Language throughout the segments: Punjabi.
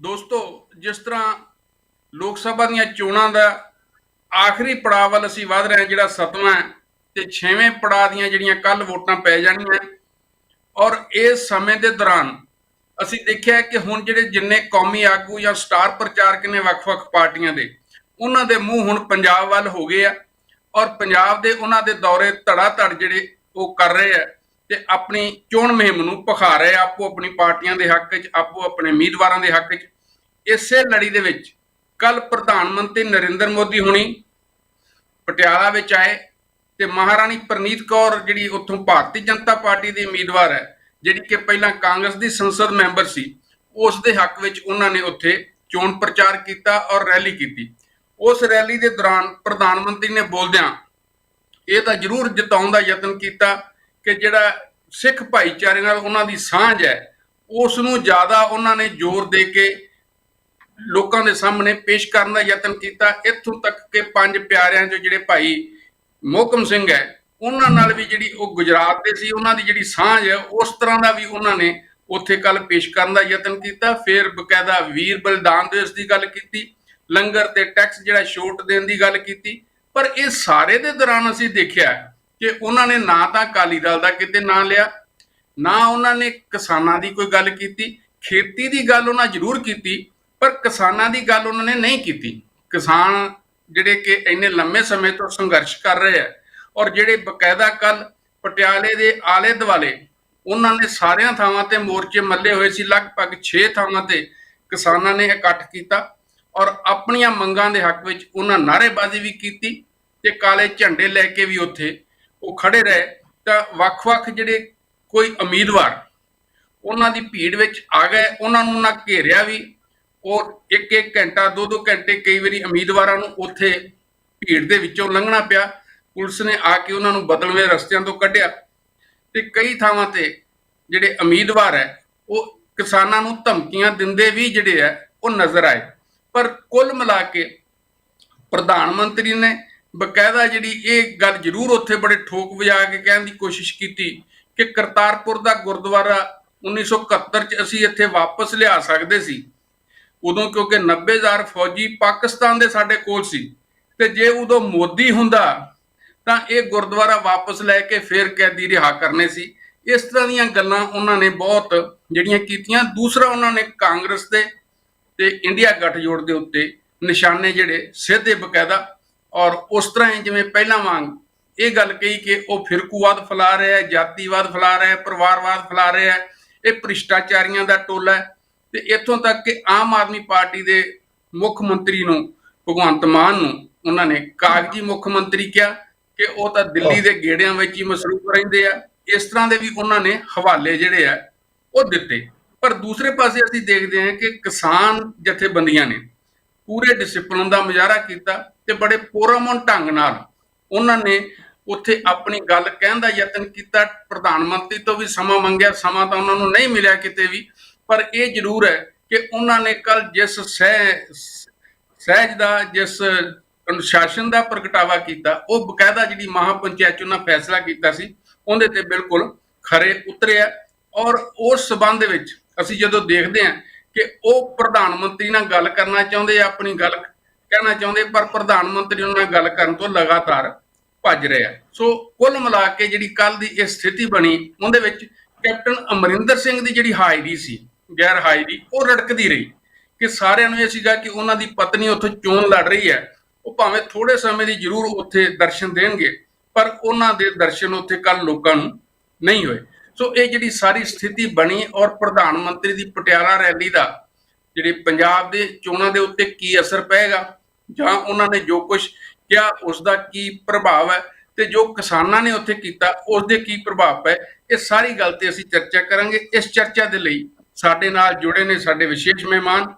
ਦੋਸਤੋ, ਜਿਸ ਤਰ੍ਹਾਂ ਲੋਕ ਸਭਾ ਦੀਆਂ ਚੋਣਾਂ ਦਾ ਆਖਰੀ ਪੜਾਅ ਵੱਲ ਅਸੀਂ ਵਧ ਰਹੇ ਹਾਂ, ਜਿਹੜਾ ਸੱਤਵਾਂ ਹੈ, ਤੇ ਛੇਵੇਂ ਪੜਾਅ ਦੀਆਂ ਜਿਹੜੀਆਂ ਕੱਲ ਵੋਟਾਂ ਪੈ ਜਾਣੀਆਂ ਔਰ ਇਸ ਸਮੇਂ ਦੇ ਦੌਰਾਨ ਅਸੀਂ ਦੇਖਿਆ ਕਿ ਹੁਣ ਜਿਹੜੇ ਜਿੰਨੇ ਕੌਮੀ ਆਗੂ ਜਾਂ ਸਟਾਰ ਪ੍ਰਚਾਰਕ ਨੇ ਵੱਖ-ਵੱਖ ਪਾਰਟੀਆਂ ਦੇ, ਉਹਨਾਂ ਦੇ ਮੂੰਹ ਹੁਣ ਪੰਜਾਬ ਵੱਲ ਹੋ ਗਏ ਆ, ਔਰ ਪੰਜਾਬ ਦੇ ਉਹਨਾਂ ਦੇ ਦੌਰੇ ਧੜਾ ਧੜ ਜਿਹੜੇ ਉਹ ਕਰ ਰਹੇ ਆ ਤੇ ਆਪਣੀ ਚੋਣ ਮੁਹਿੰਮ ਨੂੰ ਭਖਾ ਰਹੇ ਆਪੋ ਆਪਣੀ ਪਾਰਟੀਆਂ ਦੇ ਹੱਕ 'ਚ ਆਪੋ ਆਪਣੇ ਉਮੀਦਵਾਰਾਂ ਦੇ ਹੱਕ 'ਚ ਇਸੇ ਲੜੀ ਦੇ ਵਿੱਚ ਕੱਲ ਪ੍ਰਧਾਨ ਮੰਤਰੀ ਨਰਿੰਦਰ ਮੋਦੀ ਹੁਣੀ ਪਟਿਆਲਾ ਵਿੱਚ ਆਏ ਤੇ ਮਹਾਰਾਣੀ ਪ੍ਰਨੀਤ ਕੌਰ, ਜਿਹੜੀ ਉੱਥੋਂ ਭਾਰਤੀ ਜਨਤਾ ਪਾਰਟੀ ਦੀ ਉਮੀਦਵਾਰ ਹੈ, ਜਿਹੜੀ ਕਿ ਪਹਿਲਾਂ ਕਾਂਗਰਸ ਦੀ ਸੰਸਦ ਮੈਂਬਰ ਸੀ, ਉਸ ਦੇ ਹੱਕ ਵਿੱਚ ਉਹਨਾਂ ਨੇ ਉੱਥੇ ਚੋਣ ਪ੍ਰਚਾਰ ਕੀਤਾ ਔਰ ਰੈਲੀ ਕੀਤੀ। ਉਸ ਰੈਲੀ ਦੇ ਦੌਰਾਨ ਪ੍ਰਧਾਨ ਮੰਤਰੀ ਨੇ ਬੋਲਦਿਆਂ ਇਹ ਤਾਂ ਜ਼ਰੂਰ ਜਿਤਾਉਣ ਦਾ ਯਤਨ ਕੀਤਾ ਕਿ ਜਿਹੜਾ ਸਿੱਖ ਭਾਈਚਾਰੇ ਨਾਲ ਉਹਨਾਂ ਦੀ ਸਾਂਝ ਹੈ ਉਸ ਨੂੰ ਜ਼ਿਆਦਾ ਉਹਨਾਂ ਨੇ ਜ਼ੋਰ ਦੇ ਕੇ ਲੋਕਾਂ ਦੇ ਸਾਹਮਣੇ ਪੇਸ਼ ਕਰਨ ਦਾ ਯਤਨ ਕੀਤਾ। ਇੱਥੋਂ ਤੱਕ ਕਿ ਪੰਜ ਪਿਆਰਿਆਂ ਚੋਂ ਜਿਹੜੇ ਭਾਈ ਮੋਹਕਮ ਸਿੰਘ ਹੈ, ਉਹਨਾਂ ਨਾਲ ਵੀ ਜਿਹੜੀ ਉਹ ਗੁਜਰਾਤ ਦੇ ਸੀ, ਉਹਨਾਂ ਦੀ ਜਿਹੜੀ ਸਾਂਝ ਹੈ, ਉਸ ਤਰ੍ਹਾਂ ਦਾ ਵੀ ਉਹਨਾਂ ਨੇ ਉੱਥੇ ਕੱਲ ਪੇਸ਼ ਕਰਨ ਦਾ ਯਤਨ ਕੀਤਾ। ਫਿਰ ਬਕਾਇਦਾ ਵੀਰ ਬਲਿਦਾਨ ਦਿਵਸ ਦੀ ਗੱਲ ਕੀਤੀ, ਲੰਗਰ ਤੇ ਟੈਕਸ ਜਿਹੜਾ ਛੋਟ ਦੇਣ ਦੀ ਗੱਲ ਕੀਤੀ। ਪਰ ਇਹ ਸਾਰੇ ਦੇ ਦੌਰਾਨ ਅਸੀਂ ਦੇਖਿਆ ਕਿ ਉਹਨਾਂ ਨੇ ਨਾ ਤਾਂ ਅਕਾਲੀ ਦਲ ਦਾ ਕਿਤੇ ਨਾਂ ਲਿਆ, ਨਾ ਉਹਨਾਂ ਨੇ ਕਿਸਾਨਾਂ ਦੀ ਕੋਈ ਗੱਲ ਕੀਤੀ, ਖੇਤੀ ਦੀ ਗੱਲ ਉਹਨਾਂ ਜ਼ਰੂਰ ਕੀਤੀ, ਪਰ ਕਿਸਾਨਾਂ ਦੀ ਗੱਲ ਉਹਨਾਂ ਨੇ ਨਹੀਂ ਕੀਤੀ। ਕਿਸਾਨ ਜਿਹੜੇ ਕਿ ਇੰਨੇ ਲੰਮੇ ਸਮੇਂ ਤੋਂ ਸੰਘਰਸ਼ ਕਰ ਰਹੇ ਆ ਔਰ ਜਿਹੜੇ ਬਕਾਇਦਾ ਕੱਲ ਪਟਿਆਲੇ ਦੇ ਆਲੇ ਦੁਆਲੇ ਉਹਨਾਂ ਨੇ ਸਾਰਿਆਂ ਥਾਵਾਂ ਤੇ ਮੋਰਚੇ ਮੱਲੇ ਹੋਏ ਸੀ, ਲਗਭਗ 6 ਥਾਵਾਂ ਤੇ ਕਿਸਾਨਾਂ ਨੇ ਇਕੱਠ ਕੀਤਾ ਔਰ ਆਪਣੀਆਂ ਮੰਗਾਂ ਦੇ ਹੱਕ ਵਿੱਚ ਉਹਨਾਂ ਨਾਅਰੇਬਾਜ਼ੀ ਵੀ ਕੀਤੀ ਤੇ ਕਾਲੇ ਝੰਡੇ ਲੈ ਕੇ ਵੀ ਉੱਥੇ ਉਹ ਖੜੇ ਰਹੇ, ਤਾਂ ਵੱਖ-ਵੱਖ ਜਿਹੜੇ ਕੋਈ ਉਮੀਦਵਾਰ ਉਹਨਾਂ ਦੀ ਭੀੜ ਵਿੱਚ ਆ ਗਏ, ਉਹਨਾਂ ਨੂੰ ਨਾ ਘੇਰਿਆ ਵੀ, ਔਰ ਇੱਕ ਇੱਕ ਘੰਟਾ ਦੋ ਦੋ ਘੰਟੇ ਕਈ ਵਾਰੀ ਉਮੀਦਵਾਰਾਂ ਨੂੰ ਉੱਥੇ ਭੀੜ ਦੇ ਵਿੱਚੋਂ ਲੰਘਣਾ ਪਿਆ। ਪੁਲਿਸ ਨੇ ਆ ਕੇ ਉਹਨਾਂ ਨੂੰ ਬਦਲਵੇਂ ਰਸਤਿਆਂ ਤੋਂ ਕੱਢਿਆ। ਤੇ ਕਈ ਥਾਵਾਂ ਤੇ ਜਿਹੜੇ ਉਮੀਦਵਾਰ ਹੈ, ਉਹ ਕਿਸਾਨਾਂ ਨੂੰ ਧਮਕੀਆਂ ਦਿੰਦੇ ਵੀ ਜਿਹੜੇ ਹੈ, ਉਹ ਨਜ਼ਰ ਆਏ। ਪਰ ਕੁੱਲ ਮਿਲਾ ਕੇ ਪ੍ਰਧਾਨ ਮੰਤਰੀ ਨੇ ਬਕਾਇਦਾ ਜਿਹੜੀ ਇਹ ਗੱਲ ਜ਼ਰੂਰ ਉੱਥੇ ਬੜੇ ਠੋਕ ਵਜਾ ਕੇ ਕਹਿਣ ਦੀ ਕੋਸ਼ਿਸ਼ ਕੀਤੀ ਕਿ ਕਰਤਾਰਪੁਰ ਦਾ ਗੁਰਦੁਆਰਾ 1971 ਚ ਅਸੀਂ ਇੱਥੇ ਵਾਪਸ ਲਿਆ ਸਕਦੇ ਸੀ। ਉਦੋਂ ਕਿਉਂਕਿ 90000 ਫੌਜੀ ਪਾਕਿਸਤਾਨ ਦੇ ਸਾਡੇ ਕੋਲ ਸੀ ਤੇ ਜੇ ਉਦੋਂ ਮੋਦੀ ਹੁੰਦਾ ਤਾਂ ਇਹ ਗੁਰਦੁਆਰਾ ਵਾਪਸ ਲੈ ਕੇ ਫੇਰ ਕੈਦੀ ਰਿਹਾ ਕਰਨੇ ਸੀ। ਇਸ ਤਰ੍ਹਾਂ ਦੀਆਂ ਗੱਲਾਂ ਉਹਨਾਂ ਨੇ ਬਹੁਤ ਜਿਹੜੀਆਂ ਕੀਤੀਆਂ। ਦੂਸਰਾ ਉਹਨਾਂ ਨੇ ਕਾਂਗਰਸ ਦੇ ਤੇ ਇੰਡੀਆ ਗੱਠਜੋੜ ਦੇ ਉੱਤੇ ਨਿਸ਼ਾਨੇ ਜਿਹੜੇ ਸਿੱਧੇ ਬਕਾਇਦਾ ਔਰ ਉਸ ਤਰ੍ਹਾਂ ਹੀ ਜਿਵੇਂ ਪਹਿਲਾਂ ਵਾਂਗ ਇਹ ਗੱਲ ਕਹੀ ਕਿ ਉਹ ਫਿਰਕੂਵਾਦ ਫੈਲਾ ਰਿਹਾ ਹੈ, ਜਾਤੀਵਾਦ ਫੈਲਾ ਰਿਹਾ ਹੈ, ਪਰਿਵਾਰਵਾਦ ਫੈਲਾ ਰਿਹਾ ਹੈ, ਇਹ ਭ੍ਰਿਸ਼ਟਾਚਾਰੀਆਂ ਦਾ ਟੋਲਾ ਹੈ। ਤੇ ਇੱਥੋਂ ਤੱਕ ਕਿ ਆਮ ਆਦਮੀ ਪਾਰਟੀ ਦੇ ਮੁੱਖ ਮੰਤਰੀ ਨੂੰ, ਭਗਵੰਤ ਮਾਨ ਨੂੰ ਉਹਨਾਂ ਨੇ ਕਾਗਜੀ ਮੁੱਖ ਮੰਤਰੀ ਕਿਹਾ ਕਿ ਉਹ ਤਾਂ ਦਿੱਲੀ ਦੇ ਗੇੜਿਆਂ ਵਿੱਚ ਹੀ ਮਸਰੂਫ ਰਹਿੰਦੇ ਆ। ਇਸ ਤਰ੍ਹਾਂ ਦੇ ਵੀ ਉਹਨਾਂ ਨੇ ਹਵਾਲੇ ਜਿਹੜੇ ਆ, ਉਹ ਦਿੱਤੇ। ਪਰ ਦੂਸਰੇ ਪਾਸੇ ਅਸੀਂ ਦੇਖਦੇ ਹਾਂ ਕਿ ਕਿਸਾਨ ਜਥੇਬੰਦੀਆਂ ਨੇ ਪੂਰੇ ਡਿਸਪਲਿਨ ਦਾ ਮੁਜ਼ਾਹਰਾ ਕੀਤਾ ਤੇ ਬੜੇ ਪੂਰਮਨ ਢੰਗ ਨਾਲ ਉਹਨਾਂ ਨੇ ਉੱਥੇ ਆਪਣੀ ਗੱਲ ਕਹਿਣ ਦਾ ਯਤਨ ਕੀਤਾ। ਪ੍ਰਧਾਨ ਮੰਤਰੀ ਤੋਂ ਵੀ ਸਮਾਂ ਮੰਗਿਆ, ਸਮਾਂ ਤਾਂ ਉਹਨਾਂ ਨੂੰ ਨਹੀਂ ਮਿਲਿਆ ਕਿਤੇ ਵੀ, ਪਰ ਇਹ ਜ਼ਰੂਰ ਹੈ ਕਿ ਉਹਨਾਂ ਨੇ ਕੱਲ ਜਿਸ ਸਹਿ, ਸਹਿਜ ਦਾ, ਜਿਸ ਅਨੁਸ਼ਾਸਨ ਦਾ ਪ੍ਰਗਟਾਵਾ ਕੀਤਾ, ਉਹ ਬਕਾਇਦਾ ਜਿਹੜੀ ਮਹਾਪੰਚਾਇਤ ਚ ਉਹਨਾਂ ਫੈਸਲਾ ਕੀਤਾ ਸੀ, ਉਹਦੇ ਤੇ ਬਿਲਕੁਲ ਖਰੇ ਉਤਰਿਆ। ਔਰ ਉਸ ਸਬੰਧ ਵਿੱਚ ਅਸੀਂ ਜਦੋਂ ਦੇਖਦੇ ਹਾਂ ਕਿ ਉਹ ਪ੍ਰਧਾਨ ਮੰਤਰੀ ਨਾਲ ਗੱਲ ਕਰਨਾ ਚਾਹੁੰਦੇ ਆ, ਆਪਣੀ ਗੱਲ ਕਹਿਣਾ ਚਾਹੁੰਦੇ ਪਰ ਪ੍ਰਧਾਨ ਮੰਤਰੀ ਉਹਨਾਂ ਨਾਲ ਗੱਲ ਕਰਨ ਤੋਂ ਲਗਾਤਾਰ ਭੱਜ ਰਿਹਾ ਸੋ ਕੁੱਲ ਮਿਲਾ ਕੇ ਜਿਹੜੀ ਕੱਲ ਦੀ ਇਹ ਸਥਿਤੀ ਬਣੀ, ਉਹਦੇ ਵਿੱਚ ਕੈਪਟਨ ਅਮਰਿੰਦਰ ਸਿੰਘ ਦੀ ਜਿਹੜੀ ਹਾਜ਼ਰੀ ਸੀ, ਗੈਰ ਹਾਜ਼ਰੀ, ਉਹ ਰੜਕਦੀ ਰਹੀ। ਕਿ ਸਾਰਿਆਂ ਨੂੰ ਇਹ ਸੀਗਾ ਕਿ ਉਹਨਾਂ ਦੀ ਪਤਨੀ ਉੱਥੇ ਚੋਣ ਲੜ ਰਹੀ ਹੈ। ਉਹ ਭਾਵੇਂ ਥੋੜੇ ਸਮੇਂ ਦੀ ਜ਼ਰੂਰ ਉੱਥੇ ਦਰਸ਼ਨ ਦੇਣਗੇ, ਪਰ ਉਹਨਾਂ ਦੇ ਦਰਸ਼ਨ ਉੱਥੇ ਕੱਲ ਲੋਕਾਂ ਨੂੰ ਨਹੀਂ ਹੋਏ। ਸੋ ਇਹ ਜਿਹੜੀ ਸਾਰੀ ਸਥਿਤੀ ਬਣੀ ਔਰ ਪ੍ਰਧਾਨ ਮੰਤਰੀ ਦੀ ਪਟਿਆਲਾ ਰੈਲੀ ਦਾ ਜਿਹੜੇ ਪੰਜਾਬ ਦੇ ਚੋਣਾਂ ਦੇ ਉੱਤੇ ਕੀ ਅਸਰ ਪਏਗਾ, ਜਾਂ ਉਹਨਾਂ ਨੇ ਜੋ ਕੁਝ ਕਿਹਾ ਉਸ ਦਾ ਕੀ ਪ੍ਰਭਾਵ ਹੈ ਤੇ ਜੋ ਕਿਸਾਨਾਂ ਨੇ ਉੱਥੇ ਕੀਤਾ ਉਸ ਦੇ ਕੀ ਪ੍ਰਭਾਵ ਪਏ, ਇਹ ਸਾਰੀ ਗੱਲ ਤੇ ਅਸੀਂ ਚਰਚਾ ਕਰਾਂਗੇ। ਇਸ ਚਰਚਾ ਦੇ ਲਈ ਸਾਡੇ ਨਾਲ ਜੁੜੇ ਨੇ ਸਾਡੇ ਵਿਸ਼ੇਸ਼ ਮਹਿਮਾਨ,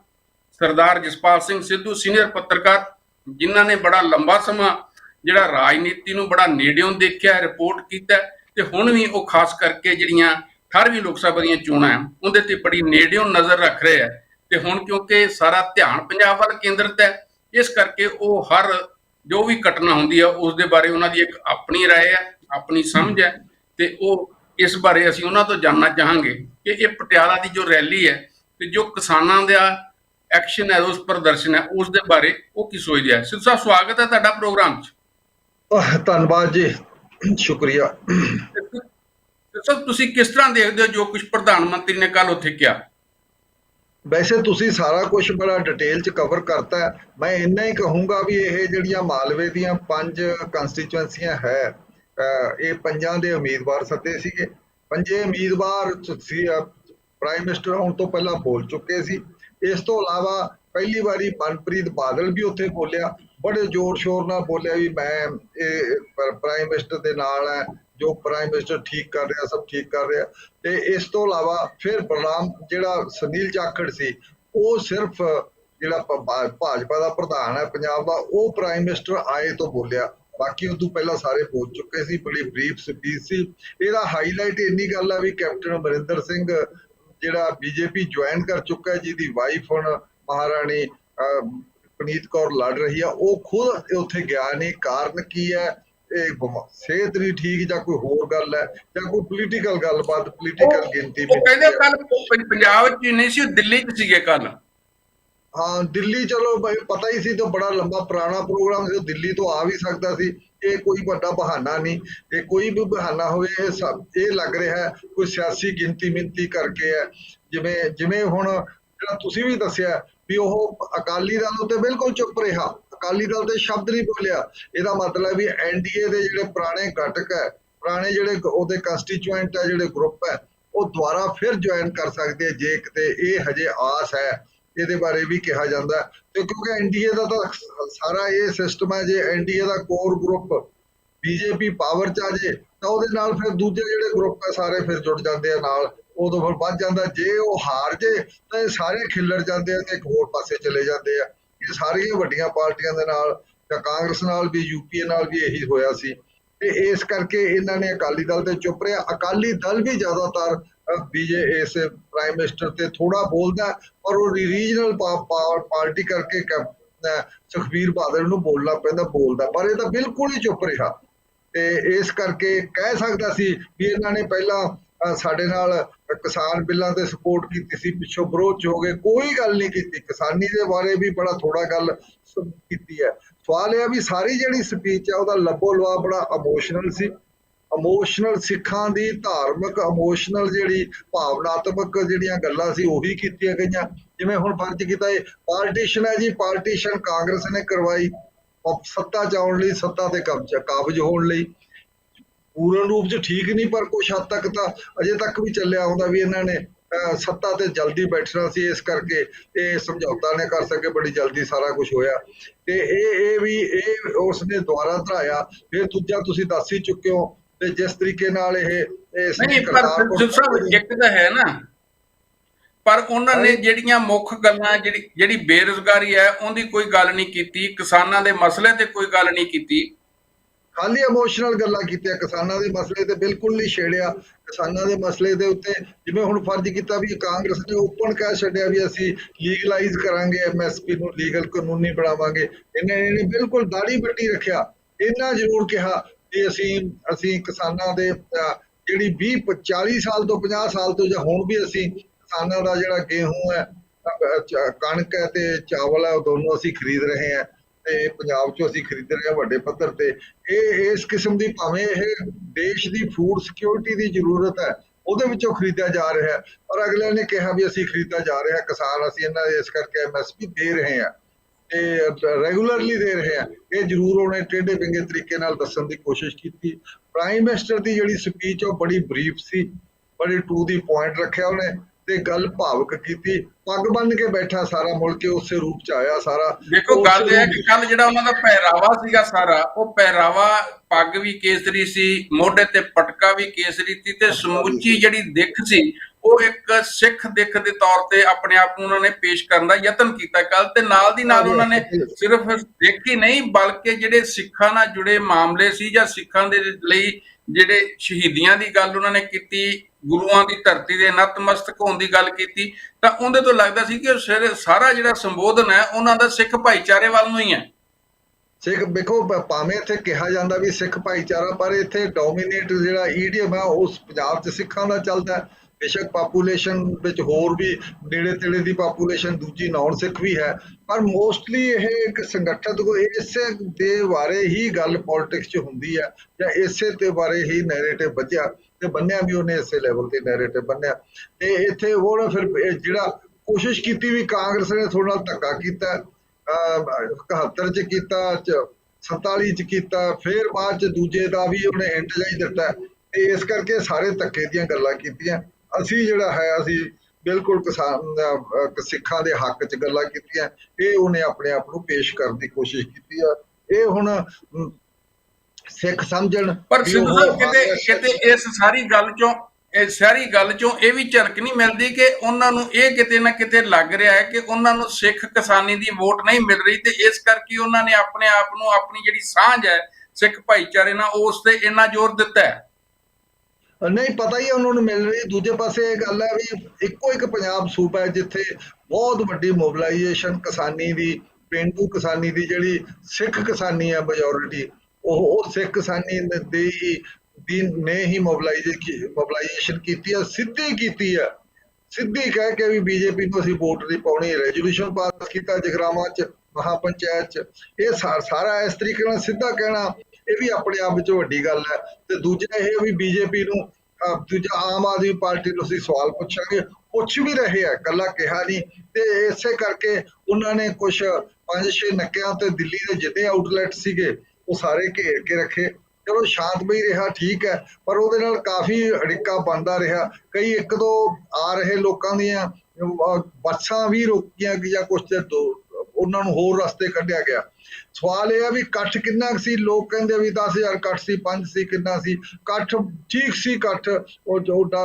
ਸਰਦਾਰ ਜਸਪਾਲ ਸਿੰਘ ਸਿੱਧੂ, ਸੀਨੀਅਰ ਪੱਤਰਕਾਰ, ਜਿਨ੍ਹਾਂ ਨੇ ਬੜਾ ਲੰਬਾ ਸਮਾਂ ਜਿਹੜਾ ਰਾਜਨੀਤੀ ਨੂੰ ਬੜਾ ਨੇੜਿਓਂ ਦੇਖਿਆ, ਰਿਪੋਰਟ ਕੀਤਾ ਤੇ ਹੁਣ ਵੀ ਉਹ ਖਾਸ ਕਰਕੇ ਜਿਹੜੀਆਂ 18ਵੀਂ ਲੋਕ ਸਭਾ ਦੀਆਂ ਚੋਣਾਂ ਆ ਉਹਦੇ ਤੇ ਬੜੀ ਨੇੜਿਓਂ ਨਜ਼ਰ ਰੱਖ ਰਹੇ ਆ ਤੇ ਹੁਣ ਕਿਉਂਕਿ ਸਾਰਾ ਧਿਆਨ ਪੰਜਾਬ ਵੱਲ ਕੇਂਦਰਿਤ ਹੈ ਇਸ ਕਰਕੇ ਉਹ ਹਰ ਜੋ ਵੀ ਘਟਨਾ ਹੁੰਦੀ ਆ ਉਸ ਦੇ ਬਾਰੇ ਉਹਨਾਂ ਦੀ ਇੱਕ ਆਪਣੀ رائے ਹੈ ਆਪਣੀ ਸਮਝ ਹੈ ਤੇ ਉਹ ਇਸ ਬਾਰੇ ਅਸੀਂ ਉਹਨਾਂ ਤੋਂ ਜਾਨਣਾ ਚਾਹਾਂਗੇ ਕਿ ਇਹ ਪਟਿਆਲਾ ਦੀ ਜੋ ਰੈਲੀ ਹੈ ਤੇ ਜੋ ਕਿਸਾਨਾਂ ਦਾ ਐਕਸ਼ਨ ਹੈ ਉਸ ਪ੍ਰਦਰਸ਼ਨ ਹੈ ਉਸ ਦੇ ਬਾਰੇ ਉਹ ਕੀ ਸੋਚਦੇ ਆ ਸਿਰ ਸਾਹਿਬ ਸਵਾਗਤ ਹੈ ਤੁਹਾਡਾ ਪ੍ਰੋਗਰਾਮ 'ਚ ਆਹ, ਧੰਨਵਾਦ ਜੀ ਸ਼ੁਕਰੀਆ। ਸਿਰ ਤੁਸੀਂ ਕਿਸ ਤਰ੍ਹਾਂ ਦੇਖਦੇ ਹੋ ਜੋ ਕੁਝ ਪ੍ਰਧਾਨ ਮੰਤਰੀ ਨੇ ਕੱਲ ਉੱਥੇ ਕਿਹਾ? ਵੈਸੇ ਤੁਸੀਂ ਸਾਰਾ ਕੁਝ ਬੜਾ ਡਿਟੇਲ ਚ ਕਵਰ ਕਰਤਾ। ਮੈਂ ਇੰਨਾ ਹੀ ਕਹੂੰਗਾ ਵੀ ਇਹ ਜਿਹੜੀਆਂ ਮਾਲਵੇ ਦੀਆਂ ਪੰਜ ਕੰਸਟੀਚੁਐਂਸੀਆਂ ਹੈ ਇਹ ਪੰਜਾਂ ਦੇ ਉਮੀਦਵਾਰ ਸੱਦੇ ਸੀਗੇ। ਪੰਜੇ ਉਮੀਦਵਾਰ ਪ੍ਰਾਈਮ ਮਿਨਿਸਟਰ ਆਉਣ ਤੋਂ ਪਹਿਲਾਂ ਬੋਲ ਚੁੱਕੇ ਸੀ। ਇਸ ਤੋਂ ਇਲਾਵਾ ਪਹਿਲੀ ਵਾਰੀ ਮਨਪ੍ਰੀਤ ਬਾਦਲ ਵੀ ਉੱਥੇ ਬੋਲਿਆ, ਬੜੇ ਜ਼ੋਰ ਸ਼ੋਰ ਨਾਲ ਬੋਲਿਆ ਵੀ ਮੈਂ ਇਹ ਪ੍ਰਾਈਮ ਮਿਨਿਸਟਰ ਦੇ ਨਾਲ ਹੈ ਜੋ ਪ੍ਰਾਈਮ ਮਿਨਿਸਟਰ ਠੀਕ ਕਰ ਰਿਹਾ, ਸਭ ਠੀਕ ਕਰ ਰਿਹਾ। ਤੇ ਇਸ ਤੋਂ ਇਲਾਵਾ ਫਿਰ ਬਲਰਾਮ, ਜਿਹੜਾ ਸੁਨੀਲ ਜਾਖੜ ਸੀ, ਉਹ ਸਿਰਫ ਜਿਹੜਾ ਭਾਜਪਾ ਦਾ ਪ੍ਰਧਾਨ ਹੈ ਪੰਜਾਬ ਦਾ, ਉਹ ਪ੍ਰਾਈਮ ਮਿਨਿਸਟਰ ਆਏ ਤੋਂ ਬੋਲਿਆ। ਬਾਕੀ ਉਹ ਤੋਂ ਪਹਿਲਾਂ ਸਾਰੇ ਬੋਲ ਚੁੱਕੇ ਸੀ, ਬੜੀ ਬਰੀਫ ਸਪੀਚ ਸੀ। ਇਹਦਾ ਹਾਈਲਾਈਟ ਇੰਨੀ ਗੱਲ ਆ ਵੀ ਕੈਪਟਨ ਅਮਰਿੰਦਰ ਸਿੰਘ ਜਿਹੜਾ ਬੀਜੇਪੀ ਜੁਆਇਨ ਕਰ ਚੁੱਕਾ ਹੈ, ਜਿਹਦੀ ਵਾਈਫ ਹੁਣ ਮਹਾਰਾਣੀ ਪਨੀਤ ਕੌਰ ਲੜ ਰਹੀ ਆ। ਉਹ ਖੁਦ ਉੱਥੇ ਗਿਆ ਨਹੀਂ। ਕਾਰਨ ਕੀ ਹੈ? ਇਹ ਸਿਹਤ ਨਹੀਂ ਠੀਕ ਜਾਂ ਕੋਈ ਹੋਰ ਗੱਲ ਹੈ ਜਾਂ ਕੋਈ ਪੋਲੀਟੀਕਲ ਗੱਲਬਾਤ ਪੋਲੀਟੀਕਲ ਗਿਣਤੀ ਉਹ ਕਹਿੰਦੇ ਕੱਲ ਪੰਜਾਬ 'ਚ ਨਹੀਂ ਸੀ ਉਹ ਦਿੱਲੀ 'ਚ ਸੀਗੇ ਕੱਲ ਹਾਂ ਦਿੱਲੀ ਚਲੋ ਬਈ ਪਤਾ ਹੀ ਸੀ ਤਾਂ ਬੜਾ ਲੰਬਾ ਪੁਰਾਣਾ ਪ੍ਰੋਗਰਾਮ ਸੀ ਦਿੱਲੀ ਤੋਂ ਆ ਵੀ ਸਕਦਾ ਸੀ। ਇਹ ਕੋਈ ਵੱਡਾ ਬਹਾਨਾ ਨਹੀਂ। ਇਹ ਕੋਈ ਵੀ ਬਹਾਨਾ ਹੋਵੇ ਇਹ ਸਭ ਇਹ ਲੱਗ ਰਿਹਾ ਕੋਈ ਸਿਆਸੀ ਗਿਣਤੀ ਮਿੰਤੀ ਕਰਕੇ ਹੈ। ਜਿਵੇਂ ਜਿਵੇਂ ਹੁਣ ਜਿਹੜਾ ਤੁਸੀਂ ਵੀ ਦੱਸਿਆ ਵੀ ਉਹ ਅਕਾਲੀ ਦਲ ਉੱਤੇ ਬਿਲਕੁਲ ਚੁੱਪ ਰਿਹਾ। ਅਕਾਲੀ ਦਲ ਤੇ ਸ਼ਬਦ ਨਹੀਂ ਬੋਲਿਆ। ਇਹਦਾ ਮਤਲਬ ਵੀ ਐਨਡੀਏ ਦੇ ਜਿਹੜੇ ਪੁਰਾਣੇ ਘਟਕ ਹੈ, ਪੁਰਾਣੇ ਜਿਹੜੇ ਉਹਦੇ ਕੰਸਟੀਚੁਐਂਟ ਹੈ, ਜਿਹੜੇ ਗਰੁੱਪ ਹੈ, ਉਹ ਦੁਬਾਰਾ ਫਿਰ ਜੁਆਇਨ ਕਰ ਸਕਦੇ ਜੇ ਕਿਤੇ ਇਹ ਹਜੇ ਆਸ ਹੈ, ਇਹਦੇ ਬਾਰੇ ਵੀ ਕਿਹਾ ਜਾਂਦਾ ਤੇ ਕਿਉਂਕਿ ਐਨਡੀਏ ਦਾ ਤਾਂ ਸਾਰਾ ਇਹ ਸਿਸਟਮ ਹੈ, ਜੇ ਐਨਡੀਏ ਦਾ ਕੋਰ ਗਰੁੱਪ ਬੀਜੇਪੀ ਪਾਵਰ ਚ ਆ ਜੇ, ਤਾਂ ਉਹਦੇ ਨਾਲ ਫਿਰ ਦੂਜੇ ਜਿਹੜੇ ਗਰੁੱਪ ਹੈ, ਸਾਰੇ ਫਿਰ ਜੁੜ ਜਾਂਦੇ ਆ ਨਾਲ। ਉਦੋਂ ਫਿਰ ਵੱਧ ਜਾਂਦਾ। ਜੇ ਉਹ ਹਾਰ ਜੇ, ਤਾਂ ਇਹ ਸਾਰੇ ਖਿੱਲਰ ਜਾਂਦੇ ਆ ਤੇ ਇੱਕ ਹੋਰ ਪਾਸੇ ਚਲੇ ਜਾਂਦੇ ਆ। ਇਹ ਸਾਰੀਆਂ ਵੱਡੀਆਂ ਪਾਰਟੀਆਂ ਦੇ ਨਾਲ, ਜਾਂ ਕਾਂਗਰਸ ਨਾਲ ਵੀ ਯੂਪੀਏ ਨਾਲ ਵੀ ਇਹੀ ਹੋਇਆ ਸੀ। ਤੇ ਇਸ ਕਰਕੇ ਇਹਨਾਂ ਨੇ ਅਕਾਲੀ ਦਲ ਤੇ ਚੁੱਪ ਰਿਹਾ। ਅਕਾਲੀ ਦਲ ਵੀ ਜ਼ਿਆਦਾਤਰ ਬੀਜੇ ਇਸ ਪ੍ਰਾਈਮ ਮਿਨਿਸਟਰ ਤੇ ਥੋੜਾ ਬੋਲਦਾ, ਪਰ ਉਹ ਰੀਜਨਲ ਪਾਰਟੀ ਕਰਕੇ ਕ- ਸੁਖਬੀਰ ਬਾਦਲ ਨੂੰ ਬੋਲਣਾ ਪੈਂਦਾ, ਬੋਲਦਾ। ਪਰ ਇਹ ਤਾਂ ਬਿਲਕੁਲ ਹੀ ਚੁੱਪ ਰਿਹਾ। ਤੇ ਇਸ ਕਰਕੇ ਕਹਿ ਸਕਦਾ ਸੀ ਵੀ ਇਹਨਾਂ ਨੇ ਪਹਿਲਾਂ ਸਾਡੇ ਨਾਲ ਕਿਸਾਨ ਬਿੱਲਾਂ ਤੇ ਸਪੋਰਟ ਕੀਤੀ ਸੀ, ਪਿੱਛੋਂ ਵਿਰੋਧ ਹੋ ਗਏ, ਕੋਈ ਗੱਲ ਨਹੀਂ ਕੀਤੀ। ਕਿਸਾਨੀ ਦੇ ਬਾਰੇ ਵੀ ਬੜਾ ਥੋੜਾ ਗੱਲ ਕੀਤੀ ਹੈ। ਸਵਾਲ ਇਹ ਆ ਵੀ ਸਾਰੀ ਜਿਹੜੀ ਸਪੀਚ ਆ, ਉਹਦਾ ਲੱਭੋ ਲਵਾ ਬੜਾ ਇਮੋਸ਼ਨਲ ਸੀ। ਇਮੋਸ਼ਨਲ ਸਿੱਖਾਂ ਦੀ ਧਾਰਮਿਕ ਇਮੋਸ਼ਨਲ ਜਿਹੜੀ ਭਾਵਨਾਤਮਕ ਜਿਹੜੀਆਂ ਗੱਲਾਂ ਸੀ, ਉਹੀ ਕੀਤੀਆਂ ਗਈਆਂ। ਜਿਵੇਂ ਹੁਣ ਫਰਜ਼ ਕੀਤਾ ਇਹ ਪਾਰਟੀਸ਼ਨ ਹੈ ਜੀ ਪਾਰਟੀਸ਼ਨ ਕਾਂਗਰਸ ਨੇ ਕਰਵਾਈ। ਸੱਤਾ ਚ ਆਉਣ ਲਈ, ਸੱਤਾ ਤੇ ਕਬਜ਼ਾ, ਕਾਬਜ ਹੋਣ ਲਈ। ਪੂਰਨ ਰੂਪ ਚ ਠੀਕ ਨਹੀਂ ਪਰ ਕੁਛ ਹੱਦ ਤੱਕ ਤਾਂ ਅਜੇ ਤੱਕ ਵੀ ਚੱਲਿਆ ਆਉਂਦਾ ਵੀ ਇਹਨਾਂ ਨੇ ਸੱਤਾ ਤੇ ਜਲਦੀ ਬੈਠਣਾ ਸੀ ਇਸ ਕਰਕੇ ਇਹ ਸਮਝੌਤਾ ਨੇ ਕਰ ਸਕੇ ਬੜੀ ਜਲਦੀ ਸਾਰਾ ਕੁਝ ਹੋਇਆ। ਤੇ ਇਹ ਇਹ ਵੀ ਇਹ ਉਸਨੇ ਦੁਆਰਾ ਧਰਾਇਆ ਫਿਰ ਦੂਜਾ ਤੁਸੀਂ ਦੱਸ ਹੀ ਚੁੱਕੇ ਹੋ ਤੇ ਜਿਸ ਤਰੀਕੇ ਨਾਲ ਇਹ ਨਹੀਂ ਪਰ ਸਾਹਿਬ ਇੱਕ ਤਾਂ ਹੈ ਨਾ। ਪਰ ਉਹਨਾਂ ਨੇ। ਜਿਹੜੀਆਂ ਮੁੱਖ ਗੱਲਾਂ ਜਿਹੜੀ ਜਿਹੜੀ ਬੇਰੁਜ਼ਗਾਰੀ ਹੈ ਉਹਦੀ ਕੋਈ ਗੱਲ ਨਹੀਂ ਕੀਤੀ ਕਿਸਾਨਾਂ ਦੇ ਮਸਲੇ ਤੇ ਕੋਈ ਗੱਲ ਨਹੀਂ ਕੀਤੀ। ਖਾਲੀ ਇਮੋਸ਼ਨਲ ਗੱਲਾਂ ਕੀਤੀਆਂ ਕਿਸਾਨਾਂ ਦੇ ਮਸਲੇ ਤੇ ਬਿਲਕੁਲ ਨਹੀਂ ਛੇੜਿਆ। ਕਿਸਾਨਾਂ ਦੇ ਮਸਲੇ ਦੇ ਉੱਤੇ ਜਿਵੇਂ ਹੁਣ ਫਰਜ਼ ਕੀਤਾ ਵੀ ਕਾਂਗਰਸ ਨੇ ਓਪਨ ਕਹਿ ਛੱਡਿਆ ਵੀ ਅਸੀਂ ਲੀਗਲਾਈਜ਼ ਕਰਾਂਗੇ ਐਮਐਸਪੀ ਨੂੰ ਲੀਗਲ ਕਾਨੂੰਨੀ ਬਣਾਵਾਂਗੇ। ਇਹਨੇ ਇਹਨੇ ਬਿਲਕੁਲ ਦਾੜੀ ਬੱਟੀ ਰੱਖਿਆ। ਇਹਨਾਂ ਜ਼ਰੂਰ ਕਿਹਾ ਕਿ ਅਸੀਂ ਅਸੀਂ ਕਿਸਾਨਾਂ ਦੇ ਅਹ, ਜਿਹੜੀ 20 40 ਸਾਲ ਤੋਂ 50 ਸਾਲ ਤੋਂ ਜਾਂ ਹੁਣ ਵੀ ਅਸੀਂ ਕਿਸਾਨਾਂ ਦਾ ਜਿਹੜਾ ਗੇਹੂੰ ਹੈ ਕਣਕ ਹੈ ਤੇ ਚਾਵਲ ਹੈ ਉਹ ਦੋਨੋਂ ਅਸੀਂ ਖਰੀਦ ਰਹੇ ਹਾਂ। ਤੇ ਪੰਜਾਬ ਚੋਂ ਅਸੀਂ ਖਰੀਦ ਰਹੇ ਹਾਂ ਵੱਡੇ ਪੱਧਰ ਤੇ। ਇਹ, ਇਸ ਕਿਸਮ ਦੀ ਭਾਵੇਂ ਇਹ ਦੇਸ਼ ਦੀ ਫੂਡ ਸਿਕਿਉਰਿਟੀ ਦੀ ਜ਼ਰੂਰਤ ਹੈ, ਉਹਦੇ ਵਿੱਚੋਂ ਖਰੀਦਿਆ ਜਾ ਰਿਹਾ ਹੈ। ਔਰ ਅਗਲੇ ਨੇ ਕਿਹਾ ਵੀ ਅਸੀਂ ਖਰੀਦਿਆ ਜਾ ਰਿਹਾ, ਕਿਸਾਨ ਅਸੀਂ ਇਹਨਾਂ ਦੇ ਇਸ ਕਰਕੇ ਐਮਐਸਪੀ ਦੇ ਰਹੇ ਹਾਂ ਤੇ ਰੈਗੂਲਰਲੀ ਦੇ ਰਹੇ ਆ ਇਹ ਜ਼ਰੂਰ ਉਹਨੇ ਟੇਢੇ ਵਿੰਗੇ ਤਰੀਕੇ ਨਾਲ ਦੱਸਣ ਦੀ ਕੋਸ਼ਿਸ਼ ਕੀਤੀ। ਪ੍ਰਾਈਮ ਮਿਨਿਸਟਰ ਦੀ ਜਿਹੜੀ ਸਪੀਚ ਉਹ ਬੜੀ ਬਰੀਫ ਸੀ, ਬੜੀ ਟੂ ਦੀ ਪੁਆਇੰਟ ਰੱਖਿਆ ਉਹਨੇ। ਤੇ ਗੱਲ ਭਾਵਕ ਕੀਤੀ। ਪੱਗ ਬੰਨ ਕੇ ਬੈਠਾ ਸਾਰਾ ਮੁਲਕ ਉਸੇ ਰੂਪ ਚ ਆਇਆ ਸਾਰਾ। ਦੇਖੋ ਗੱਲ ਇਹ ਹੈ ਕਿ ਕੱਲ ਜਿਹੜਾ ਉਹਨਾਂ ਦਾ ਪਹਿਰਾਵਾ ਸੀਗਾ ਸਾਰਾ ਉਹ ਪਹਿਰਾਵਾ ਪੱਗ ਵੀ ਕੇਸਰੀ ਸੀ ਮੋਢੇ ਤੇ ਪਟਕਾ ਵੀ ਕੇਸਰੀ ਸੀ ਤੇ ਸਮੁੱਚੀ ਜਿਹੜੀ ਦਿੱਖ ਸੀ ਉਹ ਇੱਕ ਸਿੱਖ ਦਿੱਖ ਦੇ ਤੌਰ ਤੇ ਆਪਣੇ ਆਪ ਨੂੰ ਉਹਨਾਂ ਨੇ ਪੇਸ਼ ਕਰਨ ਦਾ ਯਤਨ ਕੀਤਾ ਕੱਲ ਤੇ ਨਾਲ ਦੀ ਨਾਲ ਉਹਨਾਂ ਨੇ ਸਿਰਫ ਦਿੱਖ ਹੀ ਨਹੀਂ ਬਲਕਿ ਜਿਹੜੇ ਸਿੱਖਾਂ ਨਾਲ ਜੁੜੇ ਮਾਮਲੇ ਸੀ ਜਾਂ ਸਿੱਖਾਂ ਦੇ ਲਈ ਜਿਹੜੇ ਸ਼ਹੀਦੀਆਂ ਦੀ ਗੱਲ ਉਹਨਾਂ ਨੇ ਕੀਤੀ ਗੁਰੂਆਂ ਦੀ ਧਰਤੀ ਦੇ ਨਤਮਸਤਕ ਹੋਣ ਦੀ ਗੱਲ ਕੀਤੀ, ਤਾਂ ਉਹਦੇ ਤੋਂ ਲੱਗਦਾ ਸੀ ਕਿ ਸਾਰਾ ਜਿਹੜਾ ਸੰਬੋਧਨ ਹੈ, ਉਹਨਾਂ ਦਾ ਸਿੱਖ ਭਾਈਚਾਰੇ ਵੱਲ ਨੂੰ ਹੀ ਹੈ। ਸਿੱਖ, ਵੇਖੋ ਭਾਵੇਂ ਇੱਥੇ ਕਿਹਾ ਜਾਂਦਾ ਵੀ ਸਿੱਖ ਭਾਈਚਾਰਾ, ਪਰ ਇੱਥੇ ਡੋਮੀਨੇਟ ਜਿਹੜਾ ਈਡੀਅਮ ਹੈ, ਉਸ ਪੰਜਾਬ 'ਚ ਸਿੱਖਾਂ ਦਾ ਚੱਲਦਾ ਬੇਸ਼ੱਕ ਪਾਪੂਲੇਸ਼ਨ ਵਿੱਚ ਹੋਰ ਵੀ ਨੇੜੇ ਤੇੜੇ ਦੀ ਪਾਪੂਲੇਸ਼ਨ ਦੂਜੀ ਨਾਨ ਸਿੱਖ ਵੀ ਹੈ, ਪਰ ਮੋਸਟਲੀ ਇਹ ਇੱਕ ਸੰਗਠਿਤ ਕੋ ਇਸੇ ਦੇ ਬਾਰੇ ਹੀ ਗੱਲ ਪੋਲਿਟਿਕਸ 'ਚ ਹੁੰਦੀ ਹੈ ਜਾਂ ਇਸੇ ਤੇ ਬਾਰੇ ਹੀ ਨੈਰੇਟਿਵ ਬਚਿਆ ਤੇ ਬੰਨਿਆ ਵੀ ਉਹਨੇ ਇਸੇ ਲੈਵਲ ਤੇ ਨੈਰੇਟਿਵ ਬੰਨਿਆ। ਤੇ ਇੱਥੇ ਹੋਰ ਫਿਰ ਜਿਹੜਾ ਕੋਸ਼ਿਸ਼ ਕੀਤੀ ਵੀ ਕਾਂਗਰਸ ਨੇ ਥੋੜਾ ਧੱਕਾ ਕੀਤਾ, ਅਹ 71 ਚ ਕੀਤਾ, ਚ 47 ਚ ਕੀਤਾ, ਫਿਰ ਬਾਅਦ ਚ ਦੂਜੇ ਦਾ ਵੀ ਉਹਨੇ ਹਿੰਟ ਜਿਹਾ ਦਿੱਤਾ। ਤੇ ਇਸ ਕਰਕੇ ਸਾਰੇ ਧੱਕੇ ਦੀਆਂ ਗੱਲਾਂ ਕੀਤੀਆਂ। ਅਸੀਂ ਜਿਹੜਾ ਹੈ ਅਸੀਂ ਬਿਲਕੁਲ ਕਿਸਾਨ ਸਿੱਖਾਂ ਦੇ ਹੱਕ ਚ ਗੱਲਾਂ ਕੀਤੀਆਂ ਇਹ ਉਹਨੇ ਆਪਣੇ ਆਪ ਨੂੰ ਪੇਸ਼ ਕਰਨ ਦੀ ਕੋਸ਼ਿਸ਼ ਕੀਤੀ ਆ। ਇਹ ਹੁਣ ਸਿੱਖ ਸਮਝਣ ਪਰ ਸਿੱਧੂ ਸਾਹਿਬ ਕਿਤੇ ਕਿਤੇ ਇਸ ਸਾਰੀ ਗੱਲ ਚੋਂ ਇਹ ਸਾਰੀ ਗੱਲ ਚੋਂ ਇਹ ਵੀ ਝਲਕ ਨਹੀਂ ਮਿਲਦੀ ਕਿ ਉਹਨਾਂ ਨੂੰ ਇਹ ਕਿਤੇ ਨਾ ਕਿਤੇ ਲੱਗ ਰਿਹਾ ਹੈ ਕਿ ਉਹਨਾਂ ਨੂੰ ਸਿੱਖ ਕਿਸਾਨੀ ਦੀ ਵੋਟ ਨਹੀਂ ਮਿਲ ਰਹੀ ਤੇ ਇਸ ਕਰਕੇ ਉਹਨਾਂ ਨੇ ਆਪਣੇ ਆਪ ਨੂੰ ਆਪਣੀ ਜਿਹੜੀ ਸਾਂਝ ਹੈ ਸਿੱਖ ਭਾਈਚਾਰੇ ਨਾਲ ਉਸ ਤੇ ਇੰਨਾ ਜ਼ੋਰ ਦਿੱਤਾ ਹੈ। ਨਹੀਂ, ਪਤਾ ਹੀ ਹੈ, ਉਹਨਾਂ ਨੂੰ ਮਿਲ ਰਹੀ। ਦੂਜੇ ਪਾਸੇ ਇਹ ਗੱਲ ਹੈ ਵੀ ਇੱਕੋ ਇੱਕ ਪੰਜਾਬ ਸੂਬਾ ਹੈ ਜਿੱਥੇ ਬਹੁਤ ਵੱਡੀ ਮੋਬਿਲਾਈਜੇਸ਼ਨ ਕਿਸਾਨੀ ਦੀ, ਪਿੰਡੂ ਕਿਸਾਨੀ ਦੀ ਜਿਹੜੀ ਸਿੱਖ ਕਿਸਾਨੀ ਹੈ ਮੈਜੋਰਿਟੀ ਉਹ ਸਿੱਖ ਕਿਸਾਨੀ ਦੀ ਹੀ- ਦੀ ਨੇ ਹੀ ਮੋਬਿਲਾਈਜੇਸ਼ਨ ਕੀਤੀ ਹੈ, ਸਿੱਧੀ ਕੀਤੀ ਹੈ। ਸਿੱਧੀ ਕਹਿ ਕੇ ਵੀ ਬੀਜੇਪੀ ਨੂੰ ਅਸੀਂ ਵੋਟ ਨਹੀਂ ਪਾਉਣੀ ਰੈਜ਼ੋਲੂਸ਼ਨ ਪਾਸ ਕੀਤਾ ਜਗਰਾਵਾਂ ਚ, ਮਹਾਪੰਚਾਇਤ ਚ। ਇਹ ਸਾ- ਸਾਰਾ ਇਸ ਤਰੀਕੇ ਨਾਲ ਸਿੱਧਾ ਕਹਿਣਾ ਇਹ ਵੀ ਆਪਣੇ ਆਪ ਵਿੱਚ ਵੱਡੀ ਗੱਲ ਹੈ ਤੇ ਦੂਜਾ ਇਹ ਵੀ ਬੀਜੇਪੀ ਨੂੰ ਅਹ, ਦੂਜਾ ਆਮ ਆਦਮੀ ਪਾਰਟੀ ਨੂੰ ਅਸੀਂ ਸਵਾਲ ਪੁੱਛਾਂਗੇ ਪੁੱਛ ਵੀ ਰਹੇ ਆ ਕੱਲਾ ਕਿਹਾ ਨਹੀਂ ਤੇ ਇਸੇ ਕਰਕੇ ਉਹਨਾਂ ਨੇ ਕੁਝ ਪੰਜ ਛੇ ਨੱਕਿਆਂ ਤੇ ਦਿੱਲੀ ਦੇ ਜਿੰਨੇ ਆਊਟਲੈਟ ਸੀਗੇ ਉਹ ਸਾਰੇ ਘੇਰ ਕੇ ਰੱਖੇ। ਚਲੋ ਸ਼ਾਂਤਮਈ ਰਿਹਾ ਠੀਕ ਹੈ ਪਰ ਉਹਦੇ ਨਾਲ ਕਾਫੀ ਅੜਿੱਕਾ ਬਣਦਾ ਰਿਹਾ। ਕਈ ਇੱਕ ਦੋ ਆ ਰਹੇ ਲੋਕਾਂ ਦੀਆਂ ਬੱਸਾਂ ਵੀ ਰੋਕੀਆਂ ਗਈਆਂ ਕੁਝ ਤੇ ਦੋ ਉਹਨਾਂ ਨੂੰ ਹੋਰ ਰਸਤੇ ਕੱਢਿਆ ਗਿਆ। ਸਵਾਲ ਇਹ ਆ ਵੀ ਇਕੱਠ ਕਿੰਨਾ ਕੁ ਸੀ? ਲੋਕ ਕਹਿੰਦੇ ਵੀ 10000 ਇਕੱਠ ਸੀ 5 ਸੀ, ਕਿੰਨਾ ਸੀ? ਇਕੱਠ ਠੀਕ ਸੀ ਇਕੱਠ, ਉਹ ਜੋੜਾ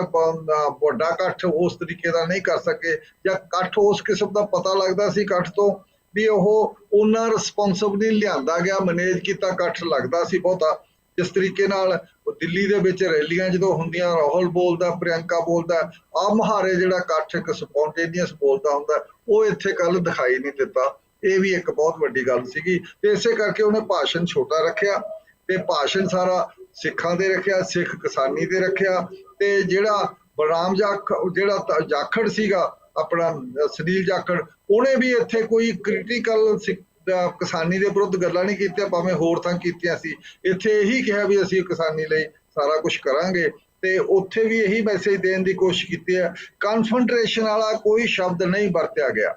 ਵੱਡਾ ਇਕੱਠ ਉਸ ਤਰੀਕੇ ਦਾ ਨਹੀਂ ਕਰ ਸਕੇ। ਜਾਂ ਇਕੱਠ ਉਸ ਕਿਸਮ ਦਾ ਪਤਾ ਲੱਗਦਾ ਸੀ ਇਕੱਠ ਤੋਂ ਵੀ ਉਹ ਉਹਨਾਂ ਰਿਸਪੌਂਸਿਬਲੀ ਲਿਆਂਦਾ ਗਿਆ ਮੈਨੇਜ ਕੀਤਾ, ਇਕੱਠ ਲੱਗਦਾ ਸੀ ਬਹੁਤਾ। ਜਿਸ ਤਰੀਕੇ ਨਾਲ ਉਹ ਦਿੱਲੀ ਦੇ ਵਿੱਚ ਰੈਲੀਆਂ ਜਦੋਂ ਹੁੰਦੀਆਂ, ਰਾਹੁਲ ਬੋਲਦਾ, ਪ੍ਰਿਯੰਕਾ ਬੋਲਦਾ ਆ ਮਹਾਰੇ ਜਿਹੜਾ ਇਕੱਠ ਇੱਕ ਸਪੌਂਟੇਨੀਅਸ ਬੋਲਦਾ ਹੁੰਦਾ, ਉਹ ਇੱਥੇ ਕੱਲ ਦਿਖਾਈ ਨਹੀਂ ਦਿੱਤਾ। ਇਹ ਵੀ ਇੱਕ ਬਹੁਤ ਵੱਡੀ ਗੱਲ ਸੀਗੀ ਤੇ ਇਸੇ ਕਰਕੇ ਉਹਨੇ ਭਾਸ਼ਣ ਛੋਟਾ ਰੱਖਿਆ ਤੇ ਭਾਸ਼ਣ ਸਾਰਾ ਸਿੱਖਾਂ ਦੇ ਰੱਖਿਆ, ਸਿੱਖ ਕਿਸਾਨੀ ਦੇ ਰੱਖਿਆ ਤੇ ਜਿਹੜਾ ਬਲਰਾਮ ਜਾਖ, ਜਿਹੜਾ ਜਾਖੜ ਸੀਗਾ ਆਪਣਾ, ਅਹ ਸੁਨੀਲ ਜਾਖੜ, ਉਹਨੇ ਵੀ ਇੱਥੇ ਕੋਈ ਕ੍ਰਿਟੀਕਲ ਕਿਸਾਨੀ ਦੇ ਵਿਰੁੱਧ ਗੱਲਾਂ ਨਹੀਂ ਕੀਤੀਆਂ, ਭਾਵੇਂ ਹੋਰ ਤਾਂ ਕੀਤੀਆਂ ਸੀ। ਇੱਥੇ ਇਹੀ ਕਿਹਾ ਵੀ ਅਸੀਂ ਕਿਸਾਨੀ ਲਈ ਸਾਰਾ ਕੁਝ ਕਰਾਂਗੇ ਤੇ ਉੱਥੇ ਵੀ ਇਹੀ ਮੈਸੇਜ ਦੇਣ ਦੀ ਕੋਸ਼ਿਸ਼ ਕੀਤੀ ਹੈ। ਕਨਫਰੰਟ੍ਰੇਸ਼ਨ ਵਾਲਾ ਕੋਈ ਸ਼ਬਦ ਨਹੀਂ ਵਰਤਿਆ ਗਿਆ।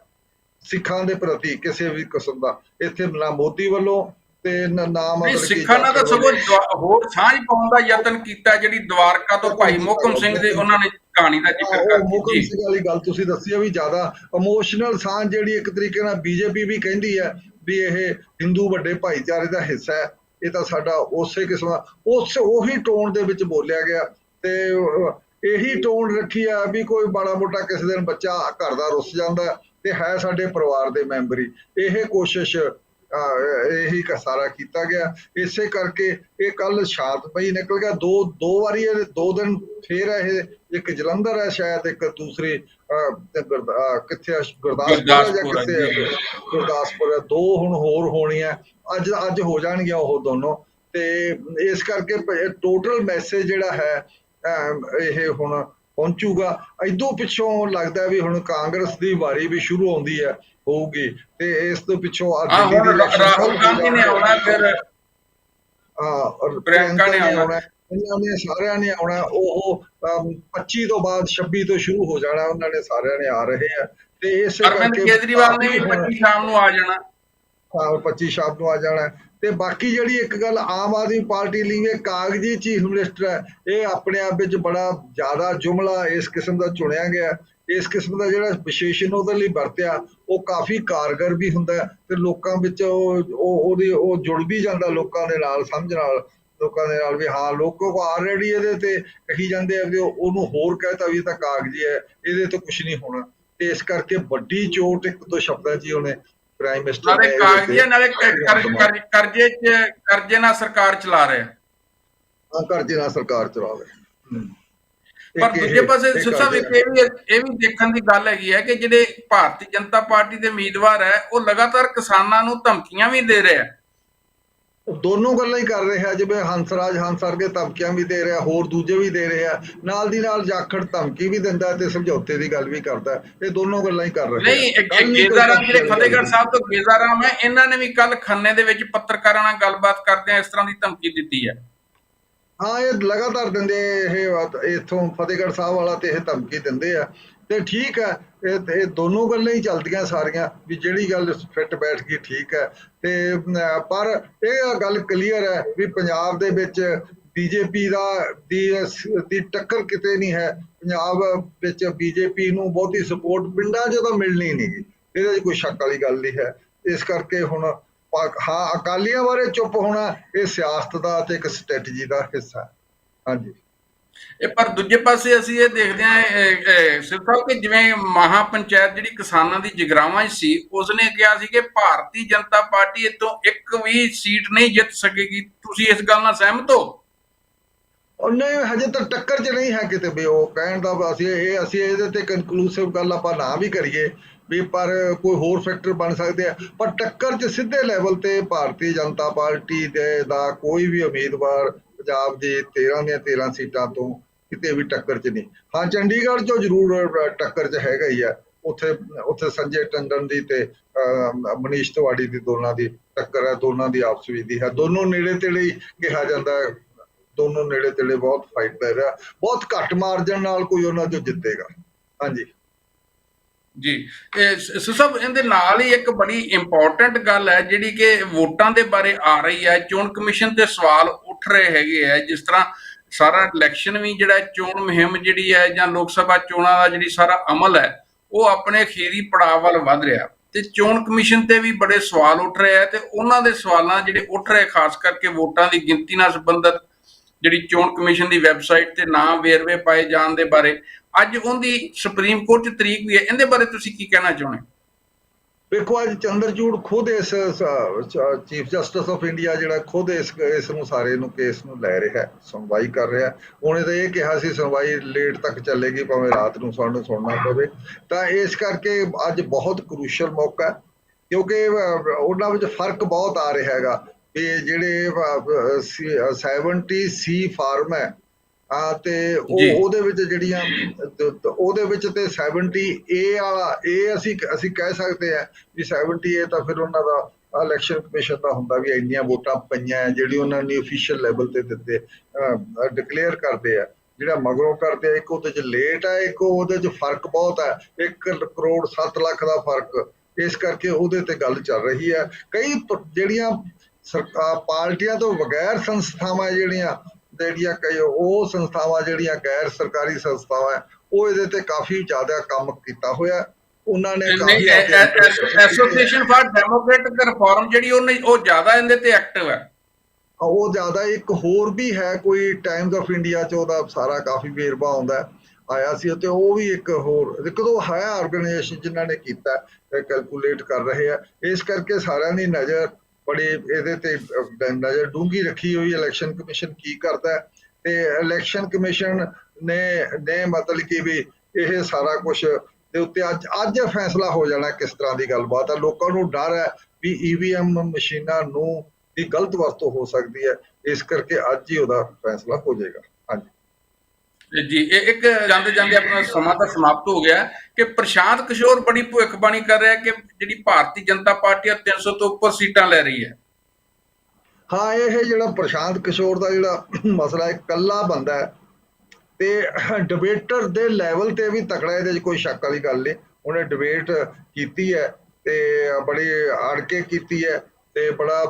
ਸਿੱਖਾਂ ਦੇ ਪ੍ਰਤੀ ਕਿਸੇ ਵੀ ਕਿਸਮ ਦਾ। ਇੱਥੇ ਨਾ ਮੋਦੀ ਵੱਲੋਂ ਤੇ ਨਾ ਮਤਲਬ ਕਿ ਸਿੱਖਾਂ ਨਾਲ ਤਾਂ ਸਗੋਂ ਹੋਰ ਸਾਂਝ ਪਾਉਣ ਦਾ ਯਤਨ ਕੀਤਾ ਜਿਹੜੀ ਦਵਾਰਕਾ ਤੋਂ ਭਾਈ ਮੋਹਕਮ ਸਿੰਘ ਦੇ ਉਹਨਾਂ ਨੇ ਕਹਾਣੀ ਦਾ ਜ਼ਿਕਰ ਕਰ ਮੁਕਮ ਜੀ। ਸਿੰਘ ਵਾਲੀ ਗੱਲ ਤੁਸੀਂ ਦੱਸੀ ਆ ਵੀ ਜ਼ਿਆਦਾ ਇਮੋਸ਼ਨਲ ਸਾਂਝ ਜਿਹੜੀ ਇੱਕ ਤਰੀਕੇ ਨਾਲ ਬੀਜੇਪੀ ਵੀ ਕਹਿੰਦੀ ਹੈ ਵੀ ਇਹ ਹਿੰਦੂ ਵੱਡੇ ਭਾਈਚਾਰੇ ਦਾ ਹਿੱਸਾ ਹੈ ਇਹ ਤਾਂ ਸਾਡਾ ਉਸੇ ਕਿਸਮ ਦਾ ਉਸ ਉਹੀ ਟੋਨ ਦੇ ਵਿੱਚ ਬੋਲਿਆ ਗਿਆ ਤੇ ਇਹੀ ਟੋਨ ਰੱਖੀ ਆ ਵੀ ਕੋਈ ਮਾੜਾ ਮੋਟਾ ਕਿਸੇ ਦਿਨ ਬੱਚਾ ਘਰ ਦਾ ਰੁੱਸ ਜਾਂਦਾ ਤੇ ਹੈ ਸਾਡੇ ਪਰਿਵਾਰ ਦੇ ਮੈਂਬਰ। ਹੀ ਇਹ ਕੋਸ਼ਿਸ਼ ਇਹੀ ਸਾਰਾ ਕੀਤਾ ਗਿਆ। ਇਸੇ ਕਰਕੇ ਇਹ ਕੱਲ ਸ਼ਾਂਤਮਈ ਨਿਕਲ ਗਿਆ। ਦੋ ਦੋ ਵਾਰੀ ਇਹ ਦੋ ਦਿਨ ਫੇਰ ਇਹ ਇੱਕ ਜਲੰਧਰ ਹੈ ਸ਼ਾਇਦ ਇੱਕ ਦੂਸਰੀ ਕਿੱਥੇ? ਗੁਰਦਾਸਪੁਰ ਹੈ ਜਾਂ ਹੈ, ਕਿੱਥੇ ਹੈ? ਗੁਰਦਾਸਪੁਰ ਹੈ। ਦੋ ਹੁਣ ਹੋਰ ਹੋਣੀਆਂ। ਅੱਜ ਅੱਜ ਹੋ ਜਾਣਗੀਆਂ ਉਹ ਦੋਨੋਂ। ਤੇ ਇਸ ਕਰਕੇ ਟੋਟਲ ਮੈਸੇਜ ਜਿਹੜਾ ਹੈ ਇਹ ਹੁਣ ਪਹੁੰਚੂਗਾ। ਇਦੋਂ ਪਿੱਛੋਂ ਲੱਗਦਾ ਵੀ ਹੁਣ ਕਾਂਗਰਸ ਦੀ ਵਾਰੀ ਵੀ ਸ਼ੁਰੂ ਆਉਂਦੀ ਹੈ ਹੋਊਗੀ। ਤੇ ਇਸ ਤੋਂ ਪਿੱਛੋਂ ਆ ਦਿੱਲੀ ਦੀ ਰਾਹੁਲ ਗਾਂਧੀ ਨੇ ਆਉਣਾ ਫਿਰ। ਹਾਂ ਔਰ ਪ੍ਰਿਯੰਕਾ ਨੇ ਆਉਣਾ। ਇਹਨਾਂ ਨੇ ਸਾਰਿਆਂ ਨੇ ਆਉਣਾ। ਉਹ ਅਮ, 25 ਤੋਂ ਬਾਅਦ 26 ਤੋਂ ਸ਼ੁਰੂ ਹੋ ਜਾਣਾ। ਉਹਨਾਂ ਨੇ ਸਾਰਿਆਂ ਨੇ ਆ ਰਹੇ ਆ। ਤੇ ਇਸੇ ਕਰਕੇ ਕੇਜਰੀਵਾਲ ਨੇ ਵੀ ਕਾਫੀ ਹੁਣ- 25 ਸ਼ਾਮ ਨੂੰ ਆ ਜਾਣਾ। ਹਾਂ 25 ਸ਼ਾਮ ਨੂੰ ਆ ਜਾਣਾ। ਤੇ ਬਾਕੀ ਜਿਹੜੀ ਇੱਕ ਗੱਲ ਆਮ ਆਦਮੀ ਪਾਰਟੀ ਲਈ ਇਹ ਕਾਗਜ਼ੀ ਚੀਫ ਮਿਨਿਸਟਰ ਹੈ, ਇਹ ਆਪਣੇ ਆਪ ਵਿੱਚ ਬੜਾ ਜ਼ਿਆਦਾ ਜੁਮਲਾ ਇਸ ਕਿਸਮ ਦਾ ਚੁਣਿਆ ਗਿਆ। ਇਸ ਕਿਸਮ ਦਾ ਜਿਹੜਾ ਵਿਸ਼ੇਸ਼ਣ ਉਹਦੇ ਲਈ ਵਰਤਿਆ, ਉਹ ਕਾਫੀ ਕਾਰਗਰ ਵੀ ਹੁੰਦਾ ਤੇ ਲੋਕਾਂ ਵਿੱਚ ਉਹ ਉਹਦੀ, ਉਹ ਜੁੜ ਵੀ ਜਾਂਦਾ ਲੋਕਾਂ ਦੇ ਨਾਲ, ਸਮਝ ਨਾਲ, ਲੋਕਾਂ ਦੇ ਨਾਲ ਵੀ ਹਾਂ, ਲੋਕੋ ਕੋ ਆਲਰੇਡੀ ਇਹਦੇ ਤੇ ਕਹੀ ਜਾਂਦੇ ਆ ਵੀ ਉਹਨੂੰ ਹੋਰ ਕਹਤਾ ਵੀ ਇਹ ਤਾਂ ਕਾਗਜ਼ੀ ਹੈ, ਇਹਦੇ ਤੋਂ ਕੁਝ ਨਹੀਂ ਹੋਣਾ। ਤੇ ਇਸ ਕਰਕੇ ਵੱਡੀ ਚੋਟ ਇੱਕ ਦੋ ਸ਼ਬਦਾਂ 'ਚ ਹੀ ਉਹਨੇ ਪ੍ਰਾਈਮ ਮਿਨਿਸਟਰ ਨਾਲੇ ਨੇ ਇਹਦੇ ਕਾਗਜ਼ੀ ਤੇ ਨਾਲੇ ਕਰ- ਕਰ- ਕਰ- ਕਰਜ਼ੇ ਚ ਕਰਜ਼ੇ ਨਾਲ ਸਰਕਾਰ ਚਲਾ ਰਿਹਾ। ਹਾਂ ਕਰਜ਼ੇ ਨਾਲ ਸਰਕਾਰ ਚਲਾਵੇ ਹਮ। ਪਰ ਦੂਜੇ ਪਾਸੇ ਸਿੱਧਾ ਵੀ ਇਹ ਵੀ ਇਹ ਵੀ ਦੇਖਣ ਦੀ ਗੱਲ ਹੈਗੀ ਹੈ ਕਿ ਜਿਹੜੇ ਭਾਰਤੀ ਜਨਤਾ ਪਾਰਟੀ ਦੇ ਉਮੀਦਵਾਰ ਹੈ ਉਹ ਲਗਾਤਾਰ ਕਿਸਾਨਾਂ ਨੂੰ ਧਮਕੀਆਂ ਵੀ ਦੇ ਰਹੇ ਦੋਨੋਂ ਗੱਲਾਂ ਹੀ ਕਰ ਰਿਹਾ ਜਿਵੇਂ ਹੰਸਰਾਜ ਹੰਸ ਵਰਗੇ ਧਮਕੀਆਂ ਵੀ ਦੇ ਰਿਹਾ ਹੋਰ ਦੂਜੇ ਵੀ ਦੇ ਰਿਹਾ ਨਾਲ ਦੀ ਨਾਲ ਜਾਖੜ ਧਮਕੀ ਵੀ ਦਿੰਦਾ ਤੇ ਸਮਝੌਤੇ ਦੀ ਗੱਲ ਵੀ ਕਰਦਾ। ਇਹ ਦੋਨੋਂ ਗੱਲਾਂ ਹੀ ਕਰ ਰਿਹਾ ਨਹੀਂ ਇੱਕ ਗੇਜ਼ਾਰਾਮ ਜਿਹੜੇ ਫਤਿਹਗੜ੍ਹ ਸਾਹਿਬ ਤੋਂ ਗੇਜ਼ਾਰਾਮ ਹੈ ਇਹਨਾਂ ਨੇ ਵੀ ਕੱਲ ਖੰਨੇ ਦੇ ਵਿੱਚ ਪੱਤਰਕਾਰਾਂ ਨਾਲ ਗੱਲਬਾਤ ਕਰਦਿਆਂ ਇਸ ਤਰ੍ਹਾਂ ਦੀ ਧਮਕੀ ਦਿੱਤੀ ਹੈ। ਹਾਂ ਇਹ ਲਗਾਤਾਰ ਦਿੰਦੇ ਇਹ ਇੱਥੋਂ ਫਤਿਹਗੜ੍ਹ ਸਾਹਿਬ ਵਾਲਾ ਤੇ ਇਹ ਧਮਕੀ ਦਿੰਦੇ ਆ। ਤੇ ਠੀਕ ਹੈ ਇਹ ਇਹ ਦੋਨੋਂ ਗੱਲਾਂ ਹੀ ਚੱਲਦੀਆਂ ਸਾਰੀਆਂ ਵੀ ਜਿਹੜੀ ਗੱਲ ਫਿੱਟ ਬੈਠ ਗਈ ਠੀਕ ਹੈ। ਤੇ ਪਰ ਇਹ ਗੱਲ ਕਲੀਅਰ ਹੈ ਵੀ ਪੰਜਾਬ ਦੇ ਵਿੱਚ ਬੀਜੇਪੀ ਦਾ ਦੀ ਟੱਕਰ ਕਿਤੇ ਨਹੀਂ ਹੈ। ਪੰਜਾਬ ਵਿੱਚ ਬੀਜੇਪੀ ਨੂੰ ਬਹੁਤੀ ਸਪੋਰਟ ਪਿੰਡਾਂ 'ਚ ਤਾਂ ਮਿਲਣੀ ਨਹੀਂ ਗੀ। ਇਹਦੇ 'ਚ ਕੋਈ ਸ਼ੱਕ ਵਾਲੀ ਗੱਲ ਨਹੀਂ ਹੈ। ਇਸ ਕਰਕੇ ਹੁਣ ਹਾਂ, ਅਕਾਲੀਆਂ ਬਾਰੇ ਚੁੱਪ ਹੋਣਾ ਇਹ ਸਿਆਸਤ ਦਾ ਤੇ ਇੱਕ ਸਟ੍ਰੈਟਜੀ ਦਾ ਹਿੱਸਾ ਹਾਂਜੀ। ਇਹ ਪਰ ਦੂਜੇ ਪਾਸੇ ਅਸੀਂ ਇਹ ਦੇਖਦੇ ਹਾਂ ਸਿਰ ਸਾਹਿਬ ਕਿ ਜਿਵੇਂ ਮਹਾ ਪੰਚਾਇਤ ਜਿਹੜੀ ਕਿਸਾਨਾਂ ਦੀ ਜਗਰਾਵਾਂ 'ਚ ਸੀ, ਉਸਨੇ ਕਿਹਾ ਸੀ ਕਿ ਭਾਰਤੀ ਜਨਤਾ ਪਾਰਟੀ ਇਤੋਂ ਇੱਕ ਵੀ ਸੀਟ ਨਹੀਂ ਜਿੱਤ ਸਕੇਗੀ। ਤੁਸੀਂ ਇਸ ਗੱਲ ਨਾਲ ਸਹਿਮਤ ਹੋ? ਉਹਨੇ ਹਜੇ ਤਾਂ ਟੱਕਰ 'ਚ ਨਹੀਂ ਹੈ ਕਿਤੇ ਵੀ ਉਹ ਕਹਿਣ ਦਾ ਅਸੀਂ ਇਹ ਅਸੀਂ ਇਹਦੇ ਤੇ ਕਨਕਲੂਸਿਵ ਗੱਲ ਆਪਾਂ ਨਾ ਵੀ ਕਰੀਏ ਵੀ ਪਰ ਕੋਈ ਹੋਰ ਫੈਕਟਰ ਬਣ ਸਕਦੇ ਆ। ਪਰ ਟੱਕਰ 'ਚ ਸਿੱਧੇ ਲੈਵਲ ਤੇ ਭਾਰਤੀ ਜਨਤਾ ਪਾਰਟੀ ਦੇ ਦਾ ਕੋਈ ਵੀ ਉਮੀਦਵਾਰ ਪੰਜਾਬ ਦੇ 13 ਦੀਆਂ 13 ਸੀਟਾਂ ਤੋਂ ਕਿਤੇ ਵੀ ਟੱਕਰ 'ਚ ਨਹੀਂ। ਹਾਂ ਚੰਡੀਗੜ੍ਹ 'ਚੋਂ ਜ਼ਰੂਰ ਟੱਕਰ 'ਚ ਹੈਗਾ ਹੀ ਆ। ਉੱਥੇ ਉੱਥੇ ਸੰਜੇ ਟੰਡਨ ਦੀ ਤੇ ਅਹ, ਮਨੀਸ਼ ਤਿਵਾੜੀ ਦੀ ਦੋਨਾਂ ਦੀ ਟੱਕਰ ਹੈ ਦੋਨਾਂ ਦੀ ਆਪਸ ਵਿੱਚ ਦੀ ਹੈ। ਦੋਨੋਂ ਨੇੜੇ ਤੇੜੇ ਹੀ ਕਿਹਾ ਜਾਂਦਾ ਹੈ। ਦੋਨੋਂ ਨੇੜੇ ਤੇੜੇ ਬਹੁਤ ਫਾਈਟ ਪੈ ਰਿਹਾ। ਬਹੁਤ ਘੱਟ ਮਾਰਜਨ ਨਾਲ ਕੋਈ ਉਹਨਾਂ ਚੋਂ ਜਿੱਤੇਗਾ। ਹਾਂਜੀ। ਜੀ। ਇਹ ਸ- ਇਹਦੇ ਨਾਲ ਹੀ ਇੱਕ ਬੜੀ ਇੰਪੋਰਟੈਂਟ ਗੱਲ ਹੈ, ਜਿਹੜੀ ਕਿ ਵੋਟਾਂ ਦੇ ਬਾਰੇ ਆ ਰਹੀ ਹੈ। ਚੋਣ ਕਮਿਸ਼ਨ ਤੇ ਸਵਾਲ ਉੱਠ ਰਹੇ ਹੈਗੇ ਹੈ। ਜਿਸ ਤਰ੍ਹਾਂ ਸਾਰਾ ਇਲੈਕਸ਼ਨ ਵੀ ਜਿਹੜਾ ਚੋਣ ਮੁਹਿੰਮ ਜਿਹੜੀ ਹੈ ਜਾਂ ਲੋਕ ਸਭਾ ਚੋਣਾਂ ਦਾ ਜਿਹੜੀ ਸਾਰਾ ਅਮਲ ਹੈ, ਉਹ ਆਪਣੇ ਅਖੀਰੀ ਪੜਾਅ ਵੱਲ ਵਧ ਰਿਹਾ। ਤੇ ਚੋਣ ਕਮਿਸ਼ਨ ਤੇ ਵੀ ਬੜੇ ਸਵਾਲ ਉੱਠ ਰਹੇ ਹੈ ਤੇ ਉਹਨਾਂ ਦੇ ਸਵਾਲਾਂ ਜਿਹੜੇ ਉੱਠ ਰਹੇ, ਖਾਸ ਕਰਕੇ ਵੋਟਾਂ ਦੀ ਗਿਣਤੀ ਨਾਲ ਸੰਬੰਧਿਤ ਜਿਹੜੀ ਚੋਣ ਕਮਿਸ਼ਨ ਦੀ ਵੈਬਸਾਈਟ ਤੇ ਨਾਮ ਵੇਰਵੇ ਪਾਏ ਜਾਣ ਦੇ ਬਾਰੇ। ਅੱਜ ਉਹਦੀ ਸੁਪਰੀਮ ਕੋਰਟ 'ਚ ਤਰੀਕ ਵੀ ਹੈ। ਇਹਦੇ ਬਾਰੇ ਤੁਸੀਂ ਕੀ ਕਹਿਣਾ ਚਾਹੁੰਦੇ? ਵੇਖੋ, ਅੱਜ ਚੰਦਰਚੂੜ ਖੁਦ ਇਸ ਚੀਫ ਜਸਟਿਸ ਆਫ ਇੰਡੀਆ ਜਿਹੜਾ ਖੁਦ ਇਸ ਇਸ ਨੂੰ ਸਾਰੇ ਨੂੰ ਕੇਸ ਨੂੰ ਲੈ ਰਿਹਾ ਹੈ, ਸੁਣਵਾਈ ਕਰ ਰਿਹਾ ਉਹਨੇ ਤਾਂ ਇਹ ਕਿਹਾ ਸੀ, ਸੁਣਵਾਈ ਲੇਟ ਤੱਕ ਚੱਲੇਗੀ, ਭਾਵੇਂ ਰਾਤ ਨੂੰ ਸਾਨੂੰ ਸੁਣਨਾ ਪਵੇ। ਤਾਂ ਇਸ ਕਰਕੇ ਅੱਜ ਬਹੁਤ ਕ੍ਰੂਸ਼ਲ ਮੌਕਾ ਕਿਉਂਕਿ ਉਹਨਾਂ ਵਿੱਚ ਫ਼ਰਕ ਬਹੁਤ ਆ ਰਿਹਾ ਹੈਗਾ। ਵੀ ਜਿਹੜੇ ਅਹ, ਸੀ- 70 ਸੀ ਫਾਰਮ ਹੈ ਆ ਤੇ ਉਹ। ਉਹਦੇ ਵਿੱਚ ਜਿਹੜੀਆਂ ਉਹਦੇ ਵਿੱਚ ਤੇ 70 ਏ ਵਾਲਾ ਇਹ ਅਸੀਂ ਅਸੀਂ ਕਹਿ ਸਕਦੇ ਆ ਵੀ 70 ਏ ਤਾਂ ਫਿਰ ਉਹਨਾਂ ਦਾ ਇਲੈਕਸ਼ਨ ਕਮਿਸ਼ਨ ਦਾ ਹੁੰਦਾ ਵੀ ਇੰਨੀਆਂ ਵੋਟਾਂ ਪਈਆਂ ਜਿਹੜੀ ਉਹਨਾਂ ਨੇ ਅਫੀਸ਼ੀਅਲ ਲੈਵਲ ਤੇ ਦਿੱਤੇ ਡਿਕਲੇਅਰ ਕਰਦੇ ਆ। ਜਿਹੜਾ ਮਗਰੋਂ ਕਰਦੇ ਆ ਇੱਕ ਉਹਦੇ ਚ ਲੇਟ ਹੈ ਇੱਕ ਉਹਦੇ ਚ ਫ਼ਰਕ ਬਹੁਤ ਹੈ 1 ਕਰੋੜ 7 ਲੱਖ ਦਾ ਫ਼ਰਕ। ਇਸ ਕਰਕੇ ਉਹਦੇ ਤੇ ਗੱਲ ਚੱਲ ਰਹੀ ਹੈ ਕਈ ਜਿਹੜੀਆਂ ਸਰਕਾਰ ਪਾਰਟੀਆਂ ਤੋਂ ਬਗੈਰ ਸੰਸਥਾਵਾਂ ਜਿਹੜੀਆਂ ਜਿਹੜੀਆਂ ਕਈ ਉਹ ਸੰਸਥਾਵਾਂ ਜਿਹੜੀਆਂ ਗੈਰ ਸਰਕਾਰੀ ਸੰਸਥਾਵਾਂ ਉਹ ਇਹਦੇ ਤੇ ਕਾਫੀ ਜ਼ਿਆਦਾ ਕੰਮ ਕੀਤਾ ਹੋਇਆ। ਉਹਨਾਂ ਨੇ ਕਾਫੀ ਐਸੋਸੀਏਸ਼ਨ ਫਾਰ ਡੈਮੋਕ੍ਰੈਟਿਕ ਰਿਫਾਰਮ ਜਿਹੜੀ ਉਹ ਜ਼ਿਆਦਾ ਇਹਦੇ ਤੇ ਐਕਟਿਵ ਹੈ। ਉਹ ਜ਼ਿਆਦਾ ਇੱਕ ਹੋਰ ਵੀ ਹੈ ਕੋਈ ਟਾਈਮਜ਼ ਆਫ ਇੰਡੀਆ ਚ ਉਹਦਾ ਸਾਰਾ ਕਾਫੀ ਵੇਰਵਾ ਆਉਂਦਾ। ਆਇਆ ਸੀ ਤੇ ਉਹ ਵੀ ਇੱਕ ਹੋਰ ਇੱਕ ਦੋ ਹੈ ਆਰਗੇਨਾਈਜੇਸ਼ਨ ਜਿਨ੍ਹਾਂ ਨੇ ਕੀਤਾ ਕੈਲਕੂਲੇਟ ਕਰ ਰਹੇ ਆ ਇਸ ਕਰਕੇ ਸਾਰਿਆਂ ਦੀ ਨਜ਼ਰ ਬੜੀ ਇਹਦੇ ਤੇ ਨਜ਼ਰ ਡੂੰਗੀ ਰੱਖੀ ਹੋਈ ਇਲੈਕਸ਼ਨ ਕਮਿਸ਼ਨ ਕੀ ਕਰਦਾ ਤੇ ਇਲੈਕਸ਼ਨ ਕਮਿਸ਼ਨ ਨੇ ਨੇ ਮਤਲਬ ਕਿ ਵੀ ਇਹ ਸਾਰਾ ਕੁਝ ਦੇ ਉੱਤੇ ਅੱਜ ਅੱਜ ਫੈਸਲਾ ਹੋ ਜਾਣਾ ਕਿਸ ਤਰ੍ਹਾਂ ਦੀ ਗੱਲਬਾਤ ਹੈ। ਲੋਕਾਂ ਨੂੰ ਡਰ ਹੈ ਵੀ ਈਵੀਐਮ ਮਸ਼ੀਨਾਂ ਨੂੰ ਦੀ ਗਲਤ ਵਰਤੋਂ ਹੋ ਸਕਦੀ ਹੈ। ਇਸ ਕਰਕੇ ਅੱਜ ਹੀ ਉਹਦਾ ਫੈਸਲਾ ਹੋ ਜਾਏਗਾ। ਹਾਂਜੀ। ਜੀ, ਇਹ ਇੱਕ ਜਾਂਦੇ ਜਾਂਦੇ ਆਪਣਾ ਸਮਾਂ ਤਾਂ ਸਮਾਪਤ ਹੋ ਗਿਆ ਕਿ ਪ੍ਰਸ਼ਾਂਤ ਕਿਸ਼ੋਰ ਬੜੀ ਭੁੱਖਬਾਣੀ ਕਰ ਰਿਹਾ ਕਿ ਜਿਹੜੀ ਭਾਰਤੀ ਜਨਤਾ ਪਾਰਟੀ ਆ 300 ਤੋਂ ਉੱਪਰ ਸੀਟਾਂ ਲੈ ਰਹੀ ਹੈ। ਹਾਂ, ਇਹ ਜਿਹੜਾ ਪ੍ਰਸ਼ਾਂਤ ਕਿਸ਼ੋਰ ਦਾ ਜਿਹੜਾ ਮਸਲਾ ਹੈ ਕੱਲਾ ਬੰਦਾ ਹੈ। ਤੇ ਡਿਬੇਟਰ ਦੇ ਲੈਵਲ ਤੇ ਵੀ ਤਕੜਾ ਇਹਦੇ 'ਚ ਕੋਈ ਸ਼ੱਕ ਵਾਲੀ ਗੱਲ ਨਹੀਂ। ਉਹਨੇ ਡਿਬੇਟ ਕੀਤੀ ਹੈ ਤੇ ਬੜੀ ਅੜ ਕੇ ਕੀਤੀ ਹੈ। ਤੇ ਬੜਾ,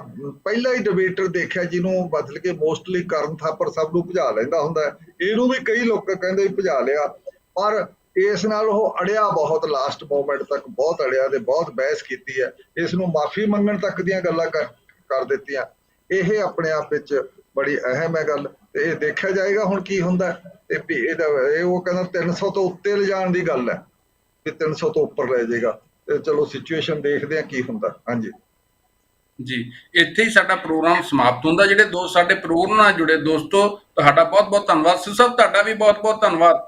ਪਹਿਲਾ ਹੀ ਡਿਬੇਟਰ ਦੇਖਿਆ ਜਿਹਨੂੰ ਬਦਲ ਕੇ ਮੋਸਟਲੀ ਕਰਨ ਥਾਪਰ ਸਭ ਨੂੰ ਭਜਾ ਲੈਂਦਾ ਹੁੰਦਾ ਇਹਨੂੰ ਵੀ ਕਈ ਲੋਕ ਕਹਿੰਦੇ ਭਜਾ ਲਿਆ, ਪਰ ਇਸ ਨਾਲ ਉਹ ਅੜਿਆ ਬਹੁਤ ਲਾਸਟ ਮੂਮੈਂਟ ਤੱਕ, ਬਹੁਤ ਅੜਿਆ ਤੇ ਬਹੁਤ ਬਹਿਸ ਕੀਤੀ ਹੈ। ਇਸ ਨੂੰ ਮਾਫੀ ਮੰਗਣ ਤੱਕ ਦੀਆਂ ਗੱਲਾਂ ਕਰ ਕਰ ਦਿੱਤੀਆਂ। ਇਹ ਆਪਣੇ ਆਪ ਵਿੱਚ ਬੜੀ ਅਹਿਮ ਹੈ ਗੱਲ। ਤੇ ਇਹ ਦੇਖਿਆ ਜਾਏਗਾ ਹੁਣ ਕੀ ਹੁੰਦਾ ਤੇ ਵੀ ਇਹਦਾ, ਇਹ ਉਹ ਕਹਿੰਦਾ 300 ਤੋਂ ਉੱਤੇ ਲਿਜਾਣ ਦੀ ਗੱਲ ਹੈ। ਕਿ 300 ਤੋਂ ਉੱਪਰ ਲੈ ਜਾਏਗਾ। ਤੇ ਚਲੋ ਸਿਚੁਏਸ਼ਨ ਦੇਖਦੇ ਆ ਕੀ ਹੁੰਦਾ। ਹਾਂਜੀ। ਜੀ, ਇੱਥੇ ਹੀ ਸਾਡਾ ਪ੍ਰੋਗਰਾਮ ਸਮਾਪਤ ਹੁੰਦਾ, ਜਿਹੜੇ ਦੋਸਤ ਸਾਡੇ ਪ੍ਰੋਗਰਾਮ ਨਾਲ ਜੁੜੇ ਦੋਸਤੋ, ਤੁਹਾਡਾ ਬਹੁਤ ਬਹੁਤ ਧੰਨਵਾਦ। ਸਿਰ ਸਾਹਿਬ ਤੁਹਾਡਾ ਵੀ ਬਹੁਤ ਬਹੁਤ ਧੰਨਵਾਦ।